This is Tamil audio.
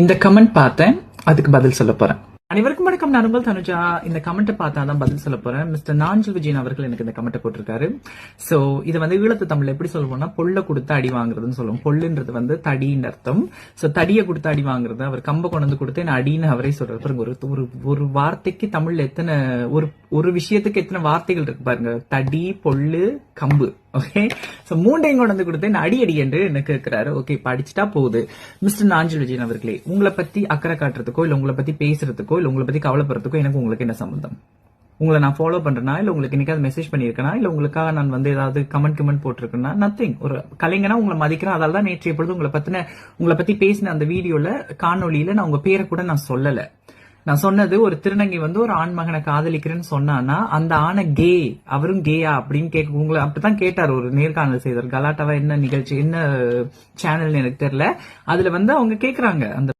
இந்த கமெண்ட் பார்த்தேன் அதுக்கு பதில் சொல்ல போறேன். அனைவருக்கும் வணக்கம் நான் உங்கள் தனுஜா. இந்த கமெண்ட்டை பார்த்தா தான் பதில் சொல்ல போறேன். மிஸ்டர் நாஞ்சல் விஜயன் அவர்கள் எனக்கு இந்த கமெண்ட்டை போட்டிருக்காரு சோ இது வந்து ஈழத்து தமிழ் எப்படி சொல்லுவோம்னா பொல்ல கொடுத்து அடி வாங்குறதுன்னு சொல்லுவோம். பொல்லுன்றது வந்து தடின்னு அர்த்தம். சோ தடியை கொடுத்து அடி வாங்குறது அவர் கம்பை கொண்டு வந்து கொடுத்து என்ன அடின்னு அவரே சொல்றாரு. பாருங்க ஒரு ஒரு ஒரு வார்த்தைக்கு தமிழ்ல எத்தனை ஒரு ஒரு விஷயத்துக்கு எத்தனை வார்த்தைகள் இருக்கு பாருங்க. தடி பொல்லு கம்பு. ஓகே சோ மூண்டையும் கொண்டு வந்து கொடுத்து அடி அடி என்று என்ன கேட்கிறாரு? ஓகே படிச்சுட்டா போகுது. மிஸ்டர் நாஞ்சல் விஜயன் அவர்களே உங்களை பத்தி அக்கறை காட்டுறதுக்கோ இல்ல உங்களை பத்தி பேசுறதுக்கோ இல்ல உங்களை பத்தி கவலைப்படுறதுக்கோ எனக்கு உங்களுக்கு என்ன சம்பந்தம்? உங்களை நான் ஃபாலோ பண்றேனா? இல்ல உங்களுக்கு என்னைக்காவது மெசேஜ் பண்ணிருக்கேனா இல்ல உங்களுக்காக நான் வந்து ஏதாவது கமெண்ட் கமெண்ட் போட்டிருக்கேன்னா நத்திங் ஒரு கலைஞனா உங்களை மதிக்கிறேன். அதால தான் நேற்றைய பொழுது உங்களை பத்தின உங்களை பத்தி பேசின அந்த வீடியோல காணொலியில நான் உங்க பேரை கூட நான் சொல்லலை. நான் சொன்னது ஒரு திருநங்கை வந்து ஒரு ஆண் மகனை காதலிக்கிறேன்னு சொன்னானா அந்த ஆணை கே அவரும் கேயா அப்படின்னு கேட்க உங்களை அப்படித்தான் கேட்டார் ஒரு நேர்காணல் செய்தார் கலாட்டாவா என்ன நிகழ்ச்சி என்ன சேனல்னு எனக்கு தெரியல. அதுல வந்து அவங்க கேக்குறாங்க. அந்த